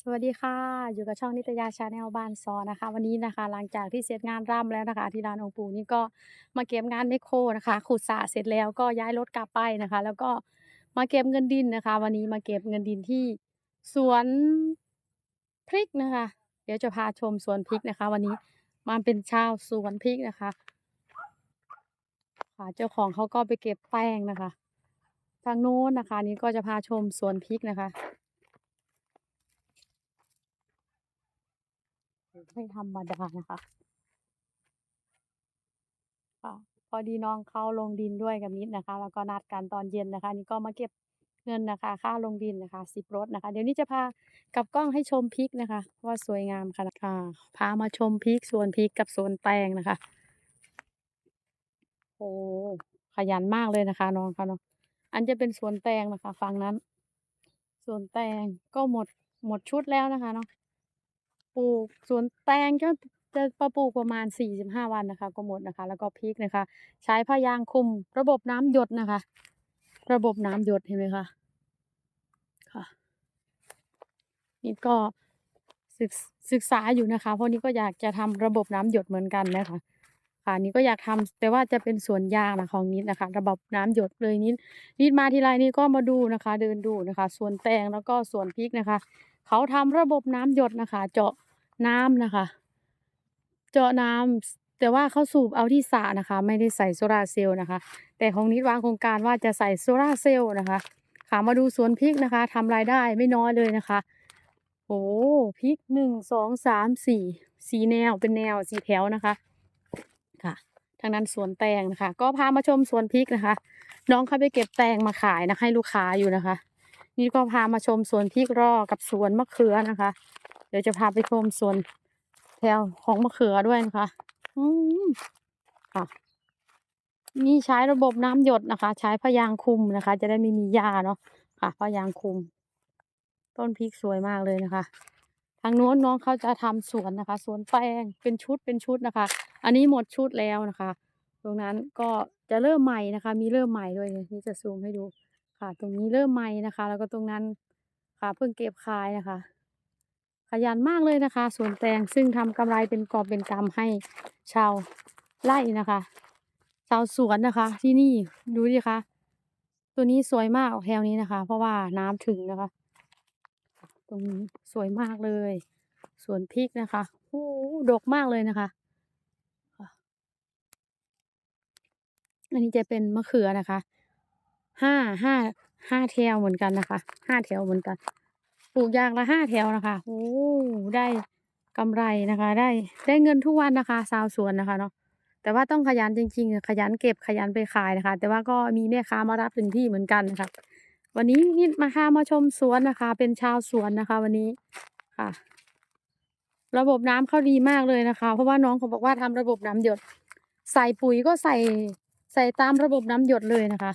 สวัสดีค่ะ อยู่กับช่องนิตยาชาแนลบ้านซอนะคะ วันนี้นะคะ หลังจากที่เสร็จงานร่ำแล้วนะคะ ที่ร้านองค์ปู่นี่ก็มาเก็บงานแมโครนะคะขุดสระเสร็จแล้วก็ย้ายรถกลับไปนะคะ แล้วก็มาเก็บเงินดินนะคะ วันนี้มาเก็บเงินดินที่สวนพริกนะคะ เดี๋ยวจะพาชมสวนพริกนะคะ วันนี้มาเป็นชาวสวนพริกนะคะค่ะเจ้าของเขาก็ไปเก็บแป้งนะคะ ทางโน้นนะคะ นี้ก็จะพาชมสวนพริกนะคะ ไม่ธรรมดานะคะค่ะพอดีน้องเข้าลงดินด้วยกับนิดนะคะ แล้วก็นัดกันตอนเย็นนะคะ นี่ก็มาเก็บเงินนะคะ ค่าลงดินนะคะสิบรถนะคะ เดี๋ยวนี้จะพากลับกล้องให้ชมพริกนะคะ ว่าสวยงามขนาดค่ะพามาชมพริกสวนพริกกับสวนแตงนะคะ โอ้ขยันมากเลยนะคะน้องเขาเนาะอันจะเป็นสวนแตงนะคะ ฝั่งนั้นสวนแตงก็หมดหมดชุดแล้วนะคะเนาะ ปลูกสวนแตงก็จะประปลูกประมาณ 45 วันนะคะ ก็หมดนะคะ แล้วก็พริกนะคะ ใช้ผ้ายางคุม ระบบน้ำหยดนะคะ ระบบน้ำหยดเห็นไหมคะค่ะนี่ก็ศึกศึกษาอยู่นะคะเพราะนี่ก็อยากจะทำระบบน้ำหยดเหมือนกันนะคะค่ะนี่ก็อยากทำแต่ว่าจะเป็นสวนยางนะของนิดนะคะ ระบบน้ำหยดเลยนิดนิดมาทีไรนี่ก็มาดูนะคะ เดินดูนะคะสวนแตงแล้วก็สวนพริกนะคะ เขาทำระบบน้ำหยดนะคะ เจาะ น้ำนะคะ เจาะน้ำแต่ว่าเขาสูบเอาที่สระนะคะ ไม่ได้ใส่โซลาเซลล์นะคะ แต่ของนิดวางโครงการว่าจะใส่โซลาเซลล์นะคะค่ะมาดูสวนพริกนะคะทำรายได้ไม่น้อยเลยนะคะโอ้พริกหนึ่งสองสามสี่สีแนวเป็นแนวสีแถวนะคะ ค่ะทางนั้นสวนแตงนะคะ ก็พามาชมสวนพริกนะคะ น้องเขาไปเก็บแตงมาขายนะคะให้ลูกค้าอยู่นะคะ นี่ก็พามาชมสวนพริกรอกับสวนมะเขือนะคะ เดี๋ยวจะพาไปชมสวนแถวของมะเขือด้วยนะคะอืมค่ะนี่ใช้ระบบน้ำหยดนะคะ ใช้พยางคุมนะคะ จะได้ไม่มีหญ้าเนาะค่ะพยางคุม ต้นพริกสวยมากเลยนะคะ ทางโน้นน้องเขาจะทำสวนนะคะ สวนแตงเป็นชุดเป็นชุดนะคะ อันนี้หมดชุดแล้วนะคะ ตรงนั้นก็จะเริ่มใหม่นะคะ มีเริ่มใหม่ด้วยนี่จะซูมให้ดูค่ะ ตรงนี้เริ่มใหม่นะคะ แล้วก็ตรงนั้นค่ะเพิ่งเก็บขายนะคะ ขยันมากเลยนะคะสวนแตงซึ่งทำกำไรเป็นกอบเป็นกำให้ชาวไร่นะคะ ชาวสวนนะคะ ที่นี่ดูดิคะตัวนี้สวยมากแถวนี้นะคะ เพราะว่าน้ำถึงนะคะ ตรงนี้สวยมากเลยสวนพริกนะคะโอ้โหดกมากเลยนะคะอันนี้จะเป็นมะเขือนะคะห้าห้าห้าแถวเหมือนกันนะคะห้าแถวเหมือนกัน ปลูกยางละห้าแถวนะคะโอ้ได้กำไรนะคะ ได้ได้เงินทุกวันนะคะชาวสวนนะคะเนาะแต่ว่าต้องขยันจริงๆ ขยันเก็บขยันไปขายนะคะ แต่ว่าก็มีแม่ค้ามารับถึงที่เหมือนกันนะคะวันนี้นิดมาค่ะมาชมสวนนะคะ เป็นชาวสวนนะคะ วันนี้ค่ะ ระบบน้ำเขาดีมากเลยนะคะ เพราะว่าน้องเขาบอกว่าทำระบบน้ำหยด ใส่ปุ๋ยก็ใส่ใส่ตามระบบน้ำหยดเลยนะคะ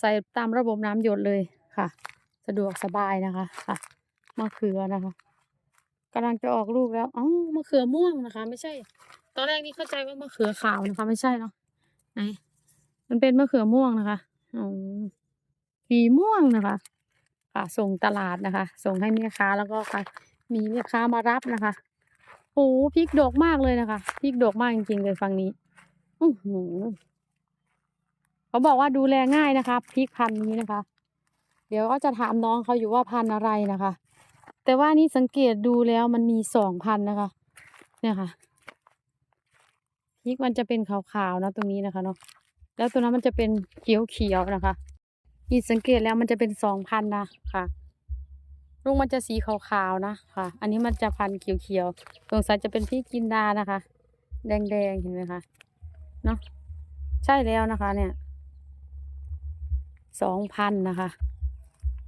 ใส่ตามระบบน้ำหยดเลยค่ะะดวกสบายนะคะค่ะมะเขือนะคะกำลังจะออกลูกแล้วอ๋อมะเขือม่วงนะคะ ไม่ใช่ ตอนแรกนี่เข้าใจว่ามะเขือขาวนะคะ ไม่ใช่เนาะไหนมันเป็นมะเขือม่วงนะคะอ๋อสีม่วงนะคะค่ะส่งตลาดนะคะ ส่งให้แม่ค้าแล้วก็ค่ะ มีแม่ค้ามารับนะคะโอ้พริกดกมากเลยนะคะพริกดกมากจริงๆเลยฝั่งนี้อือหือเขาบอกว่าดูแลง่ายนะคะพริกพันธุ์นี้นะคะ เดี๋ยวก็จะถามน้องเขาอยู่ว่าพันอะไรนะคะ แต่ว่านี่สังเกตดูแล้วมันมีสองพันนะคะ เนี่ยค่ะพริกมันจะเป็นขาวๆนะตรงนี้นะคะเนาะแล้วตัวนั้นมันจะเป็นเขียวๆนะคะนี่สังเกตแล้วมันจะเป็นสองพันนะค่ะลูกมันจะสีขาวๆนะค่ะ อันนี้มันจะพันเขียวๆสงสัยจะเป็นพริกจินดานะคะ แดงๆเห็นไหมคะเนาะใช่แล้วนะคะเนี่ยสองพันนะคะ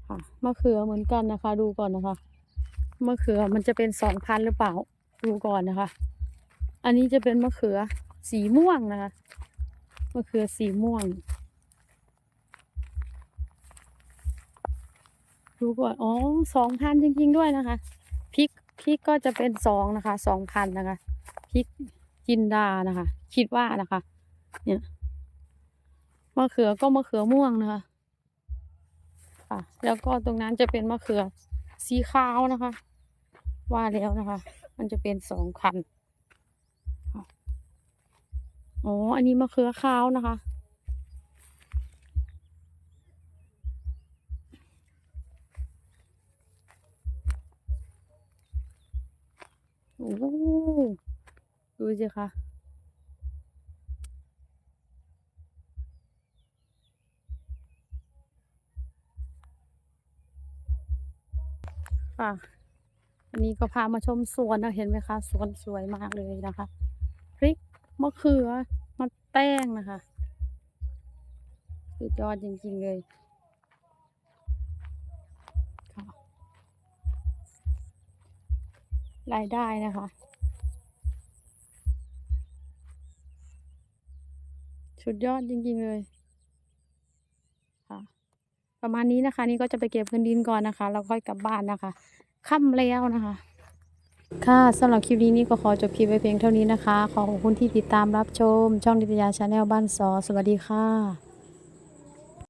ค่ะมะเขือเหมือนกันนะคะ ดูก่อนนะคะมะเขือมันจะเป็นสองพันหรือเปล่า ดูก่อนนะคะ อันนี้จะเป็นมะเขือสีม่วงนะคะมะเขือสีม่วง ดูก่อนอ๋อสองพันจริง ๆ ด้วยนะคะพริกพริกก็จะเป็นสองนะคะสองพันนะคะพริกจินดานะคะ คิดว่านะคะ เนี่ยมะเขือก็มะเขือม่วงนะคะ ค่ะ แล้วก็ตรงนั้นจะเป็นมะเขือสีขาวนะคะ ว่าแล้วนะคะ มันจะเป็นสองคันอ๋อ อันนี้มะเขือขาวนะคะ โอ้ดูสิคะ ค่ะ อันนี้ก็พามาชมสวนนะเห็นไหมคะสวนสวยมากเลยนะคะพริกมะเขือมะแต้งนะคะสุดยอดจริงๆเลยรายได้นะคะ สุดยอดจริงๆเลย ประมาณนี้นะคะ นี่ก็จะไปเก็บพื้นดินก่อนนะคะ แล้วค่อยกลับบ้านนะคะค่ำแล้วนะคะ ค่ะสำหรับคลิปนี้นี่ก็ขอจบคลิปไว้เพียงเท่านี้นะคะ ขอขอบคุณที่ติดตามรับชม ช่องดิตยาชาแนลบ้านซอสวัสดีค่ะ